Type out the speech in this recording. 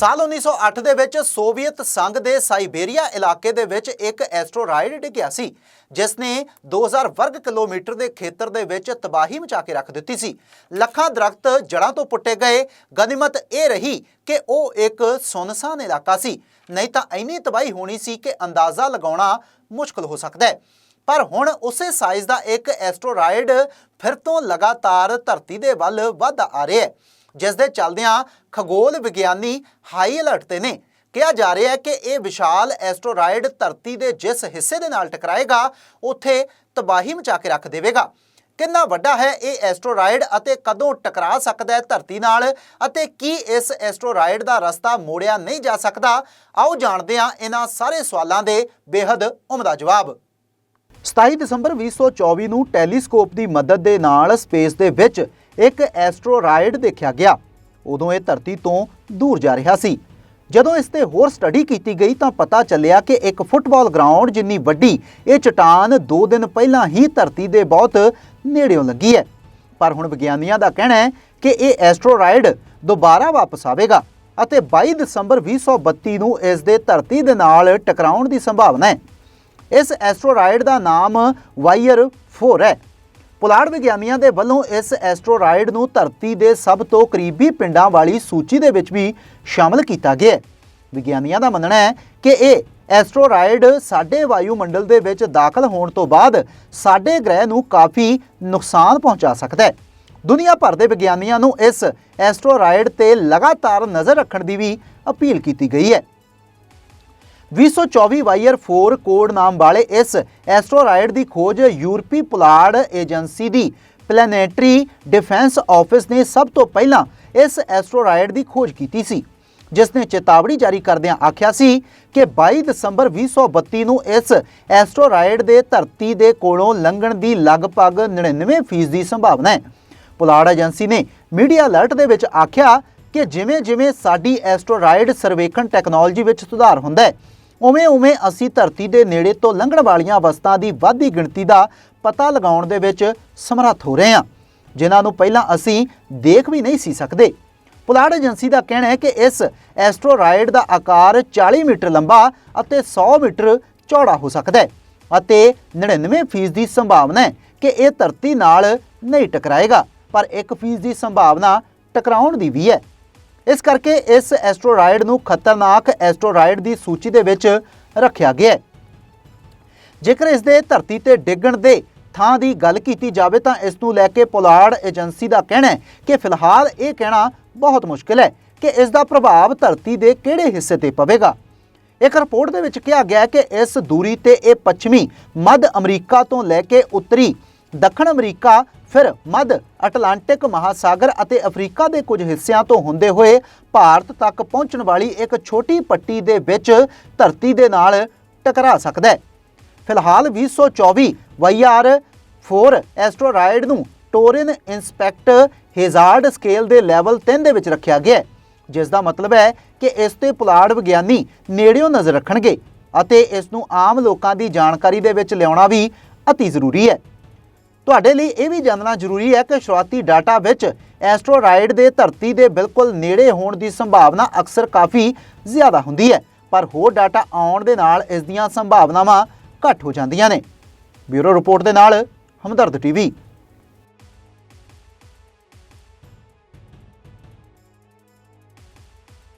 ਸਾਲ 1908 ਦੇ ਵਿੱਚ ਸੋਵੀਅਤ ਸੰਘ ਦੇ ਸਾਈਬੇਰੀਆ ਇਲਾਕੇ ਦੇ ਵਿੱਚ ਇੱਕ ਐਸਟਰੋਇਡ ਡਿੱਗਿਆ ਸੀ ਜਿਸ ਨੇ 2000 ਵਰਗ ਕਿਲੋਮੀਟਰ ਦੇ ਖੇਤਰ ਦੇ ਵਿੱਚ ਤਬਾਹੀ ਮਚਾ ਕੇ ਰੱਖ ਦਿੱਤੀ ਸੀ। ਲੱਖਾਂ ਦਰਖਤ ਜੜ੍ਹਾਂ ਤੋਂ ਪੁੱਟੇ ਗਏ। ਗਨੀਮਤ ਇਹ ਰਹੀ ਕਿ ਉਹ ਇੱਕ ਸੁਨਸਾਨ ਇਲਾਕਾ ਸੀ। ਨਹੀਂ ਤਾਂ ਇੰਨੀ ਤਬਾਹੀ ਹੋਣੀ ਸੀ ਕਿ ਅੰਦਾਜ਼ਾ ਲਗਾਉਣਾ ਮੁਸ਼ਕਲ ਹੋ ਸਕਦਾ ਹੈ। ਪਰ ਹੁਣ ਉਸੇ ਸਾਈਜ਼ ਦਾ ਇੱਕ ਐਸਟਰੋਇਡ ਫਿਰ ਤੋਂ ਲਗਾਤਾਰ ਧਰਤੀ ਦੇ ਵੱਲ ਵੱਧਦਾ ਆ ਰਿਹਾ ਹੈ। ਜਿਸ ਦੇ ਚੱਲਦਿਆਂ ਖਗੋਲ ਵਿਗਿਆਨੀ ਹਾਈ ਅਲਰਟ ਤੇ ਨੇ ਕਿਹਾ ਜਾ ਰਿਹਾ ਹੈ ਕਿ ਇਹ ਵਿਸ਼ਾਲ ਐਸਟਰੋਇਡ ਧਰਤੀ ਦੇ ਜਿਸ ਹਿੱਸੇ ਦੇ ਨਾਲ ਟਕਰਾਏਗਾ, ਉੱਥੇ ਤਬਾਹੀ ਮਚਾ ਕੇ ਰੱਖ ਦੇਵੇਗਾ। ਕਿੰਨਾ ਵੱਡਾ ਹੈ ਇਹ ਐਸਟਰੋਇਡ ਅਤੇ ਕਦੋਂ ਟਕਰਾ ਸਕਦਾ ਹੈ ਧਰਤੀ ਨਾਲ ਅਤੇ ਕੀ ਇਸ ਐਸਟਰੋਇਡ ਦਾ ਰਸਤਾ ਮੋੜਿਆ ਨਹੀਂ ਜਾ ਸਕਦਾ? ਆਓ ਜਾਣਦੇ ਹਾਂ ਇਹਨਾਂ ਸਾਰੇ ਸਵਾਲਾਂ ਦੇ ਬੇहद ਉਮਦਾ ਜਵਾਬ। 27 ਦਸੰਬਰ 2024 ਨੂੰ ਟੈਲੀਸਕੋਪ ਦੀ ਮਦਦ ਦੇ ਨਾਲ ਸਪੇਸ ਦੇ ਵਿੱਚ ਇੱਕ ਐਸਟਰੋਇਡ ਦੇਖਿਆ ਗਿਆ। ਉਦੋਂ ਇਹ ਧਰਤੀ ਤੋਂ ਦੂਰ ਜਾ ਰਿਹਾ ਸੀ। ਜਦੋਂ ਇਸ ਤੇ ਹੋਰ ਸਟੱਡੀ ਕੀਤੀ ਗਈ ਤਾਂ ਪਤਾ ਚੱਲਿਆ ਕਿ ਇੱਕ ਫੁੱਟਬਾਲ ਗਰਾਊਂਡ ਜਿੰਨੀ ਵੱਡੀ, ਇਹ ਚਟਾਨ 2 ਦਿਨ ਪਹਿਲਾਂ ਹੀ ਧਰਤੀ ਦੇ ਬਹੁਤ ਨੇੜਿਓਂ ਲੱਗੀ ਹੈ। ਪਰ ਹੁਣ ਵਿਗਿਆਨੀਆਂ ਦਾ ਕਹਿਣਾ ਹੈ ਕਿ ਇਹ ਐਸਟਰੋਇਡ ਦੁਬਾਰਾ ਵਾਪਸ ਆਵੇਗਾ ਅਤੇ 22 ਦਸੰਬਰ 2032 ਨੂੰ ਇਸ ਦੇ ਧਰਤੀ ਦੇ ਨਾਲ ਟਕਰਾਉਣ ਦੀ ਸੰਭਾਵਨਾ ਹੈ। ਇਸ ਐਸਟਰੋਇਡ ਦਾ ਨਾਮ ਵਾਈਅਰ 4 ਹੈ। ਪੁਲਾੜ ਵਿਗਿਆਨੀਆਂ ਦੇ ਵੱਲੋਂ ਇਸ ਐਸਟਰੋਇਡ ਨੂੰ ਧਰਤੀ ਦੇ ਸਭ ਤੋਂ ਕਰੀਬੀ ਪਿੰਡਾਂ ਵਾਲੀ ਸੂਚੀ ਦੇ ਵਿੱਚ ਵੀ ਸ਼ਾਮਲ ਕੀਤਾ ਗਿਆ ਹੈ। ਵਿਗਿਆਨੀਆਂ ਦਾ ਮੰਨਣਾ ਹੈ ਕਿ ਇਹ ਐਸਟਰੋਇਡ ਸਾਡੇ ਵਾਯੂਮੰਡਲ ਦੇ ਵਿੱਚ ਦਾਖਲ ਹੋਣ ਤੋਂ ਬਾਅਦ ਸਾਡੇ ਗ੍ਰਹਿ ਨੂੰ ਕਾਫੀ ਨੁਕਸਾਨ ਪਹੁੰਚਾ ਸਕਦਾ ਹੈ। ਦੁਨੀਆ ਭਰ ਦੇ ਵਿਗਿਆਨੀਆਂ ਨੂੰ ਇਸ ਐਸਟਰੋਇਡ ਤੇ ਲਗਾਤਾਰ ਨਜ਼ਰ ਰੱਖਣ ਦੀ ਵੀ ਅਪੀਲ ਕੀਤੀ ਗਈ ਹੈ। 2024 ਵਾਈਅਰ 4 ਕੋਡ ਨਾਮ ਵਾਲੇ ਇਸ ਐਸਟਰੋਇਡ ਦੀ ਖੋਜ ਯੂਰਪੀ ਪੁਲਾੜ ਏਜੰਸੀ ਦੀ ਪਲੈਨੇਟਰੀ ਡਿਫੈਂਸ ਆਫਿਸ ਨੇ ਸਭ ਤੋਂ ਪਹਿਲਾਂ ਇਸ ਐਸਟਰੋਇਡ ਦੀ ਖੋਜ ਕੀਤੀ ਸੀ, ਜਿਸ ਨੇ ਚੇਤਾਵਨੀ ਜਾਰੀ ਕਰਦਿਆਂ ਆਖਿਆ ਸੀ ਕਿ 22 ਦਸੰਬਰ 2032 ਨੂੰ ਇਸ ਐਸਟਰੋਇਡ ਦੇ ਧਰਤੀ ਦੇ ਕੋਲੋਂ ਲੰਘਣ ਦੀ ਲਗਭਗ 99% ਦੀ ਸੰਭਾਵਨਾ ਹੈ। ਪੁਲਾੜ ਏਜੰਸੀ ਨੇ ਮੀਡੀਆ ਅਲਰਟ ਦੇ ਵਿੱਚ ਆਖਿਆ ਕਿ ਜਿਵੇਂ-ਜਿਵੇਂ ਸਾਡੀ ਐਸਟਰੋਇਡ ਸਰਵੇਖਣ ਟੈਕਨੋਲੋਜੀ ਵਿੱਚ ਸੁਧਾਰ ਹੁੰਦਾ ਹੈ ਉਵੇਂ-ਉਵੇਂ ਅਸੀਂ ਧਰਤੀ ਦੇ ਨੇੜੇ ਤੋਂ ਲੰਘਣ ਵਾਲੀਆਂ ਵਸਤਾਂ ਦੀ ਵਾਧੀ ਗਿਣਤੀ ਦਾ ਪਤਾ ਲਗਾਉਣ ਦੇ ਵਿੱਚ ਸਮਰੱਥ ਹੋ ਰਹੇ ਹਾਂ। ਜਿਨ੍ਹਾਂ ਨੂੰ ਪਹਿਲਾਂ ਅਸੀਂ ਦੇਖ ਵੀ ਨਹੀਂ ਸੀ ਸਕਦੇ। ਪੁਲਾੜ ਏਜੰਸੀ ਦਾ ਕਹਿਣਾ ਹੈ ਕਿ ਇਸ ਐਸਟਰੋਇਡ ਦਾ ਆਕਾਰ 40 ਮੀਟਰ ਲੰਬਾ ਅਤੇ 100 ਮੀਟਰ ਚੌੜਾ ਹੋ ਸਕਦਾ ਹੈ ਅਤੇ 99% ਦੀ ਸੰਭਾਵਨਾ ਹੈ ਕਿ ਇਹ ਧਰਤੀ ਨਾਲ ਨਹੀਂ ਟਕਰਾਏਗਾ, ਪਰ 1% ਦੀ ਸੰਭਾਵਨਾ ਟਕਰਾਉਣ ਦੀ ਵੀ ਹੈ। ਇਸ ਕਰਕੇ ਇਸ ਐਸਟਰੋਇਡ ਨੂੰ ਖਤਰਨਾਕ ਐਸਟਰੋਇਡ ਦੀ ਸੂਚੀ ਦੇ ਵਿੱਚ ਰੱਖਿਆ ਗਿਆ ਹੈ। ਜੇਕਰ ਇਸ ਦੇ ਧਰਤੀ ਤੇ ਡਿੱਗਣ ਦੇ ਥਾਂ ਦੀ ਗੱਲ ਕੀਤੀ ਜਾਵੇ ਤਾਂ ਇਸ ਨੂੰ ਲੈ ਕੇ ਪੁਲਾੜ ਏਜੰਸੀ ਦਾ ਕਹਿਣਾ ਹੈ ਕਿ ਫਿਲਹਾਲ ਇਹ ਕਹਿਣਾ ਬਹੁਤ ਮੁਸ਼ਕਿਲ ਹੈ ਕਿ ਇਸ ਦਾ ਪ੍ਰਭਾਵ ਧਰਤੀ ਦੇ ਕਿਹੜੇ ਹਿੱਸੇ ਤੇ ਪਵੇਗਾ। ਇੱਕ ਰਿਪੋਰਟ ਦੇ ਵਿੱਚ ਕਿਹਾ ਗਿਆ ਕਿ ਇਸ ਦੂਰੀ ਤੇ ਇਹ ਪੱਛਮੀ ਮੱਧ ਅਮਰੀਕਾ ਤੋਂ ਲੈ ਕੇ ਉੱਤਰੀ ਦੱਖਣ ਅਮਰੀਕਾ ਫਿਰ ਮੱਧ ਅਟਲਾਂਟਿਕ ਮਹਾਸਾਗਰ ਅਤੇ ਅਫਰੀਕਾ ਦੇ ਕੁਝ ਹਿੱਸਿਆਂ ਤੋਂ ਹੁੰਦੇ ਹੋਏ ਭਾਰਤ ਤੱਕ ਪਹੁੰਚਣ ਵਾਲੀ ਇੱਕ ਛੋਟੀ ਪੱਟੀ ਦੇ ਵਿੱਚ ਧਰਤੀ ਦੇ ਨਾਲ ਟਕਰਾ ਸਕਦਾ ਹੈ। ਫਿਲਹਾਲ 2024 ਵਾਈਆਰ 4 ਐਸਟਰੋਇਡ ਨੂੰ ਟੋਰਿਨ ਇਨਸਪੈਕਟ ਹੇਜ਼ਾਰਡ ਸਕੇਲ ਦੇ ਲੈਵਲ 3 ਦੇ ਵਿੱਚ ਰੱਖਿਆ ਗਿਆ ਹੈ, ਜਿਸ ਦਾ ਮਤਲਬ ਹੈ ਕਿ ਇਸ ਤੇ ਪੁਲਾੜ ਵਿਗਿਆਨੀ ਨੇੜਿਓਂ ਨਜ਼ਰ ਰੱਖਣਗੇ ਅਤੇ ਇਸ ਨੂੰ ਆਮ ਲੋਕਾਂ ਦੀ ਜਾਣਕਾਰੀ ਦੇ ਵਿੱਚ ਲਿਆਉਣਾ ਵੀ ਅਤੀ ਜ਼ਰੂਰੀ ਹੈ। ਤੁਹਾਡੇ ਲਈ ਇਹ ਵੀ ਜਾਣਨਾ ਜ਼ਰੂਰੀ ਹੈ ਕਿ ਸ਼ੁਰੂਆਤੀ ਡਾਟਾ ਵਿੱਚ ਐਸਟਰੋਇਡ ਦੇ ਧਰਤੀ ਦੇ ਬਿਲਕੁਲ ਨੇੜੇ ਹੋਣ ਦੀ ਸੰਭਾਵਨਾ ਅਕਸਰ ਕਾਫੀ ਜ਼ਿਆਦਾ ਹੁੰਦੀ ਹੈ, ਪਰ ਹੋਰ ਡਾਟਾ ਆਉਣ ਦੇ ਨਾਲ ਇਸ ਦੀਆਂ ਸੰਭਾਵਨਾਵਾਂ ਘੱਟ ਹੋ ਜਾਂਦੀਆਂ ਨੇ। ਬਿਊਰੋ ਰਿਪੋਰਟ ਦੇ ਨਾਲ ਹਮਦਰਦ ਟੀਵੀ।